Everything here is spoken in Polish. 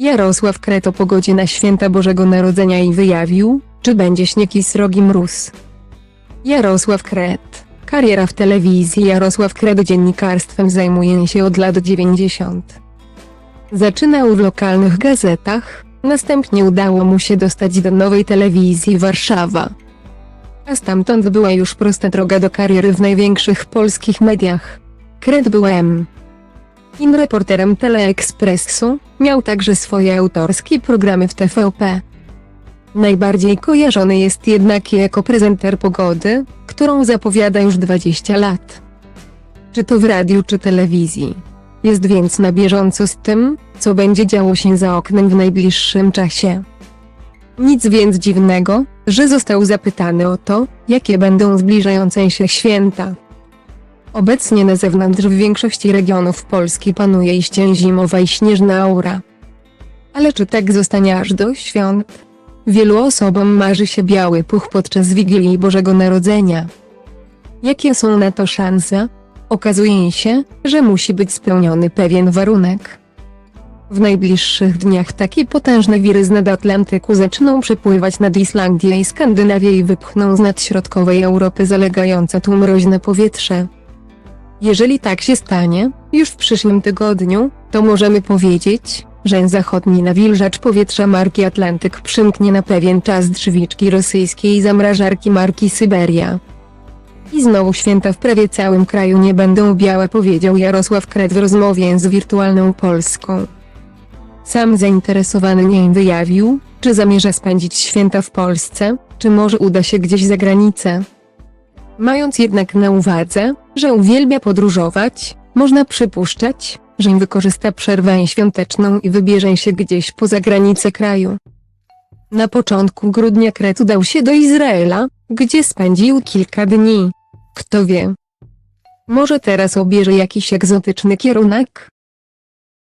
Jarosław Kret o pogodzie na święta Bożego Narodzenia i wyjawił, czy będzie śnieg i srogi mróz. Jarosław Kret. Kariera w telewizji Jarosław Kret dziennikarstwem zajmuje się od lat 90. Zaczynał w lokalnych gazetach, następnie udało mu się dostać do nowej telewizji Warszawa. A stamtąd była już prosta droga do kariery w największych polskich mediach. Kret był M. In reporterem Teleekspresu, miał także swoje autorskie programy w TVP. Najbardziej kojarzony jest jednak jako prezenter pogody, którą zapowiada już 20 lat. Czy to w radiu czy telewizji. Jest więc na bieżąco z tym, co będzie działo się za oknem w najbliższym czasie. Nic więc dziwnego, że został zapytany o to, jakie będą zbliżające się święta. Obecnie na zewnątrz w większości regionów Polski panuje iście zimowa i śnieżna aura. Ale czy tak zostanie aż do świąt? Wielu osobom marzy się biały puch podczas Wigilii Bożego Narodzenia. Jakie są na to szanse? Okazuje się, że musi być spełniony pewien warunek. W najbliższych dniach takie potężne wiry z Atlantyku zaczną przepływać nad Islandię i Skandynawię i wypchną z nadśrodkowej Europy zalegające tu mroźne powietrze. Jeżeli tak się stanie, już w przyszłym tygodniu, to możemy powiedzieć, że zachodni nawilżacz powietrza marki Atlantyk przymknie na pewien czas drzwiczki rosyjskiej zamrażarki marki Syberia. I znowu święta w prawie całym kraju nie będą białe powiedział Jarosław Kret w rozmowie z Wirtualną Polską. Sam zainteresowany nim wyjawił, czy zamierza spędzić święta w Polsce, czy może uda się gdzieś za granicę. Mając jednak na uwadze, że uwielbia podróżować, można przypuszczać, że wykorzysta przerwę świąteczną i wybierze się gdzieś poza granice kraju. Na początku grudnia Kret udał się do Izraela, gdzie spędził kilka dni. Kto wie? Może teraz obierze jakiś egzotyczny kierunek?